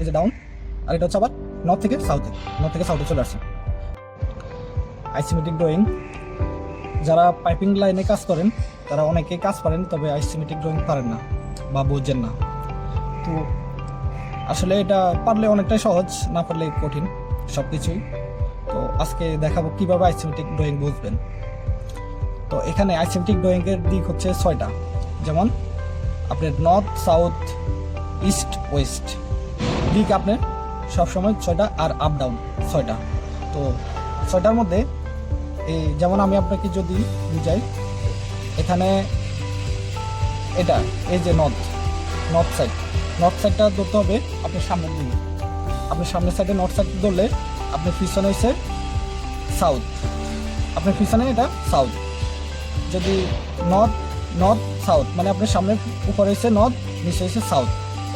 এই যে ডাউন আর এটা হচ্ছে আবার নর্থ থেকে সাউথে নর্থ থেকে সাউথে চলে আসছে। আইসিমেটিক ড্রয়িং যারা পাইপিং লাইনে কাজ করেন, তারা অনেকে কাজ পারেন, তবে আইসিমেটিক ড্রয়িং পারেন না বা বোঝেন না। তো আসলে এটা পারলে অনেকটাই সহজ, না পারলে কঠিন সব কিছুই তো আজকে দেখাবো কীভাবে আইসিমেটিক ড্রয়িং বুঝবেন। তো এখানে আইসিমেটিক ড্রয়িংয়ের দিক হচ্ছে ছয়টা। যেমন, আপনার নর্থ সাউথ ইস্ট ওয়েস্ট দিক আপনার সবসময় ছয়টা আর আপ ডাউন ছয়টা। তো ছয়টার মধ্যে, এই যেমন আমি আপনাকে যদি বুঝাই, এখানে এটা, এই যে নর্থ নর্থ সাইড নর্থ সাইডটা ধরতে হবে আপনার সামনের দিকে। আপনার সামনের সাইডে নর্থ সাইড ধরলে আপনার পিছনে হচ্ছে সাউথ আপনার পিছনে এটা সাউথ যদি নর্থ নর্থ সাউথ মানে আপনার সামনে উপরে হচ্ছে নর্থ নিচে হচ্ছে সাউথ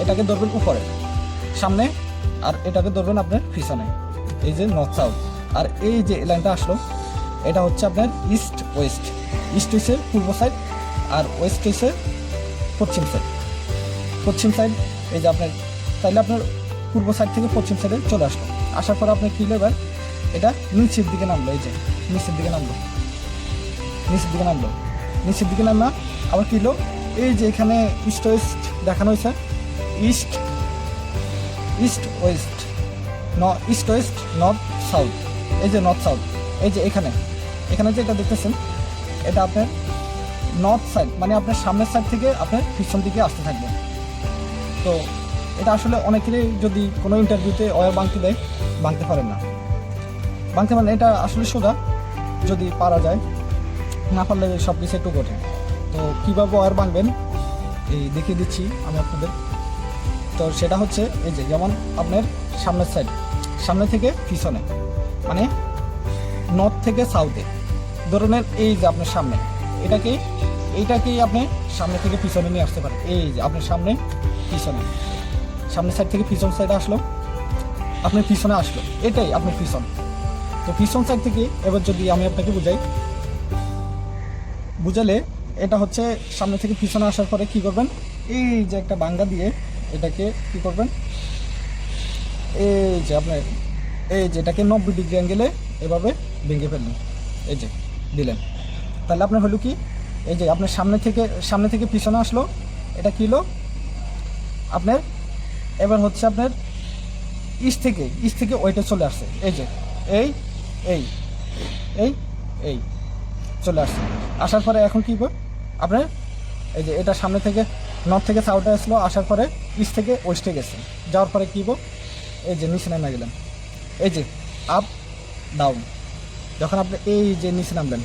এটাকে ধরবেন উপরে। সামনে, আর এটাকে ধরবেন আপনার পিছনে। এই যে নর্থ সাউথ আর এই যে লাইনটা আসলো, এটা হচ্ছে আপনার ইস্ট ওয়েস্ট ইস্ট হচ্ছে পূর্ব সাইড আর ওয়েস্ট হচ্ছে পশ্চিম সাইড পশ্চিম সাইড এই যে আপনার, তাইলে আপনার পূর্ব সাইড থেকে পশ্চিম সাইডে চলে আসলো। আসার পর আপনি কী এবার? এটা নিচের দিকে নামলো, এই যে নিচের দিকে নামলো। নিচের দিকে নামলো। নিচের দিকে নামা, আবার কী এই যে এখানে ইস্ট ওয়েস্ট দেখানো হয়েছে ইস্ট ইস্ট ওয়েস্ট ন ইস্ট ওয়েস্ট নর্থ সাউথ এই যে নর্থ সাউথ এই যে এখানে। এখানে যে এটা দেখতেছেন, এটা আপনার নর্থ সাইড মানে আপনার সামনের সাইড থেকে আপনার পিছন দিকে আসতে থাকবে। তো এটা আসলে অনেকেরই যদি কোনো ইন্টারভিউতে অয়ার বাংতে দেয়, বাংতে পারেন না। বাংতে পারেন এটা আসলে সোজা, যদি পারা যায়, না পারলে সব কিছু একটু কঠিন। তো কীভাবে অয়ার বাঁধবেন এই দেখিয়ে দিচ্ছি আমি আপনাদের। তো সেটা হচ্ছে এই যে, যেমন আপনার সামনের সাইড সামনে থেকে পিছনে মানে নর্থ থেকে সাউথে ধরনের এই যে আপনার সামনে, এটাকে, এইটাকেই আপনি সামনে থেকে পিছনে নিয়ে আসতে পারেন। এই যে আপনার সামনে, পিছনে। সামনের সাইড থেকে পিছন সাইডে আসলো, আপনার পিছনে আসলো, এটাই আপনার পিছন। তো পিছন সাইড থেকে এবার যদি আমি আপনাকে বুঝাই, বুঝালে এটা হচ্ছে সামনে থেকে পিছনে আসার পরে কি করবেন? এই যে একটা বাঙ্গা দিয়ে এটাকে কি করবেন? এই যে আপনার, এই যে এটাকে নব্বই ডিগ্রি অ্যাঙ্গেলে এভাবে ভেঙে ফেললেন। এই যে, দিলেন। তাহলে আপনার হলো কি? এই যে আপনার সামনে থেকে সামনে থেকে পিছনে আসলো। এটা কি হলো? আপনার, এবার হচ্ছে আপনার ইস্ট থেকে ইস্ট থেকে ওইটা চলে আসছে। এই যে, এই এই এই এই চলে আসছে। আসার পরে এখন কী আপনার, এই যে এটা সামনে থেকে নর্থ থেকে সাউথে আসলো, আসার পরে ইস্ট থেকে ওয়েস্টে গেছে। যাওয়ার পরে কী এই যে নিচে নামে গেলেন। এই যে আপ ডাউন যখন আপনি এই যে নিচে নামলেন,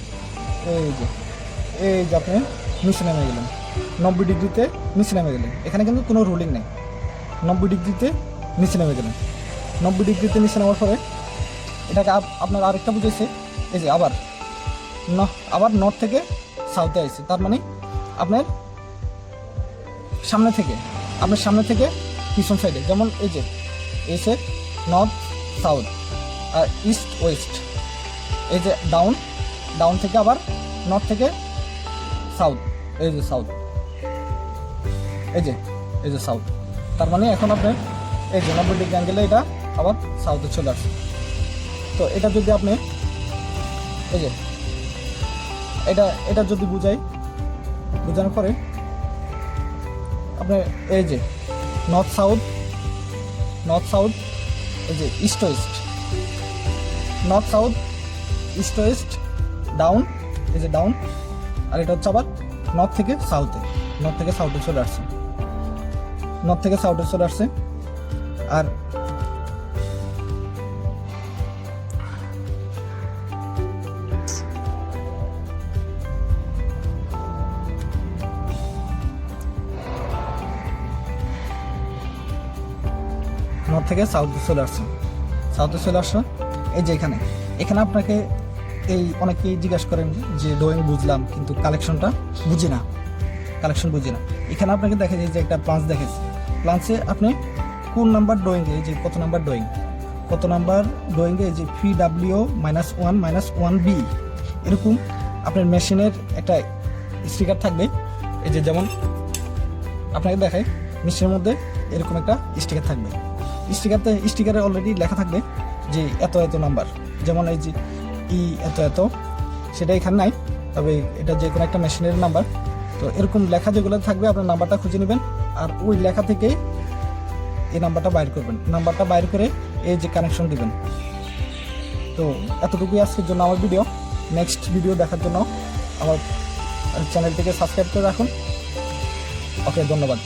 এই যে এই যে আপনি নিচে নেমে গেলেন। নব্বই ডিগ্রিতে নিচে নেমে গেলেন। এখানে কিন্তু কোনো রুলিং নেই। নব্বই ডিগ্রিতে নিচে নেমে গেলেন। নব্বই ডিগ্রিতে নিচে নেওয়ার পরে এটাকে আপ- আপনার আরেকটা বুঝেছে এই যে আবার আবার নর্থ থেকে সাউথে আসছে তার মানে আপনার সামনে থেকে, আপনার সামনে থেকে পিছন সাইডে যেমন এই যে এসে নর্থ সাউথ আর ইস্ট ওয়েস্ট এই যে ডাউন ডাউন থেকে আবার নর্থ থেকে সাউথ এই যে সাউথ এই যে এই যে সাউথ তার মানে এখন আপনার এই যে নব্বই ডিগ্রি অ্যাঙ্গেলে এটা আবার সাউথে চলে আসছে। তো এটা যদি আপনি, এই যে, এটা এটা যদি বুঝাই, বোঝানোর পরে আপনার এই যে নর্থ সাউথ নর্থ সাউথ এই যে east west north south east west down এই যে ডাউন আর এটা হচ্ছে আবার নর্থ থেকে সাউথে নর্থ থেকে সাউথে চলে আসছে নর্থ থেকে সাউথে চলে আসছে, আর নর্থ থেকে সাউথে চলে আসছে। সাউথে চলে আসছে এই যে এখানে। এখানে আপনাকে এই অনেকেই জিজ্ঞাসা করেন যে ড্রয়িং বুঝলাম, কিন্তু কালেকশনটা বুঝি না। কালেকশন বুঝি না। এখানে আপনাকে দেখা যায় যে, একটা প্লান্স দেখেছে প্লান্সে আপনি কোন নাম্বার ড্রয়িংয়ে এই যে কত নাম্বার ড্রয়িং কত নাম্বার ড্রয়িংয়ে যে P W minus one minus one B এরকম আপনার মেশিনের একটা স্টিকার থাকবে। এই যে যেমন আপনাকে দেখায় মেশিনের মধ্যে এরকম একটা স্টিকার থাকবে। স্টিকারতে স্টিকারে অলরেডি লেখা থাকবে যে এত এত নাম্বার যেমন এই যে ই এত এত, সেটা এখানে নাই, তবে এটা যে কোনো একটা মেশিনের নাম্বার তো এরকম লেখা যেগুলো থাকবে, আপনার নাম্বারটা খুঁজে নেবেন, আর ওই লেখা থেকেই এই নাম্বারটা বাইর করবেন। নাম্বারটা বাইর করে এই যে কানেকশন দেবেন। তো এতটুকুই আজকের জন্য আমার ভিডিও নেক্সট ভিডিও দেখার জন্য আমার চ্যানেলটিকে সাবস্ক্রাইব করে রাখুন। ওকে ধন্যবাদ।